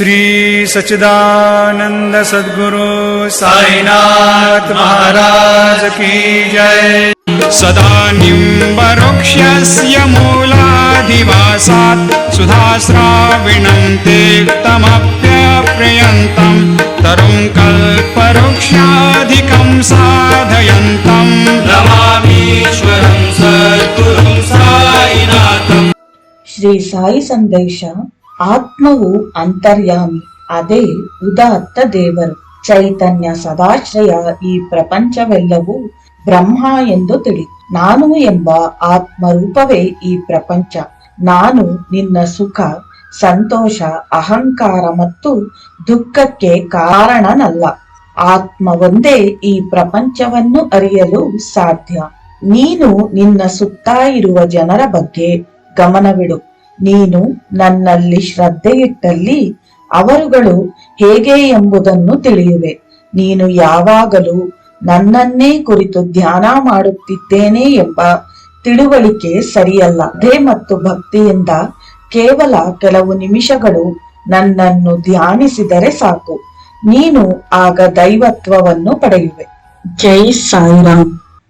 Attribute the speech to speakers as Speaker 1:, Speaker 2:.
Speaker 1: श्री सचिदानंद सद्गुरु साईनाथ महाराज की जय। सदानिम्बरुक्ष्यस्य मूलाधिवासात् सुधास्राविणं तीर्थमप्यप्रयन्तं तरुं कल्पवृक्षाधिकं साधयन्तं।
Speaker 2: नमामीश्वरं सद्गुरुं
Speaker 3: श्री साई संदेश ಆತ್ಮವು ಅಂತರ್ಯಾಮಿ. ಅದೇ ಉದಾತ್ತ ದೇವರು. ಚೈತನ್ಯ ಸದಾಶ್ರಯ ಈ ಪ್ರಪಂಚವೆಲ್ಲವೂ ಬ್ರಹ್ಮ ಎಂದು ತಿಳಿ ನಾನು ಎಂಬ ಆತ್ಮರೂಪವೇ ಈ ಪ್ರಪಂಚ. ನಾನು ನಿನ್ನ ಸುಖ, ಸಂತೋಷ, ಅಹಂಕಾರ ಮತ್ತು ದುಃಖಕ್ಕೆ ಕಾರಣನಲ್ಲ. ಆತ್ಮ ಒಂದೇ ಈ ಪ್ರಪಂಚವನ್ನು ಅರಿಯಲು ಸಾಧ್ಯ. ನೀನು ನಿನ್ನ ಸುತ್ತ ಇರುವ ಜನರ ಬಗ್ಗೆ ಗಮನವಿಡು. ನೀನು ನನ್ನಲ್ಲಿ ಶ್ರದ್ಧೆಯಿಟ್ಟಲ್ಲಿ ಅವರುಗಳು ಹೇಗೆ ಎಂಬುದನ್ನು ತಿಳಿಯುವೆ. ನೀನು ಯಾವಾಗಲೂ ನನ್ನನ್ನೇ ಕುರಿತು ಧ್ಯಾನ ಮಾಡುತ್ತಿದ್ದೇನೆ ಎಂಬ ತಿಳುವಳಿಕೆ ಸರಿಯಲ್ಲ. ದೇ ಮತ್ತು ಭಕ್ತಿಯಿಂದ ಕೇವಲ ಕೆಲವು ನಿಮಿಷಗಳು ನನ್ನನ್ನು ಧ್ಯಾನಿಸಿದರೆ ಸಾಕು. ನೀನು ಆಗ ದೈವತ್ವವನ್ನು ಪಡೆಯುವೆ. ಜೈ ಸಾಯಿರಾಮ್.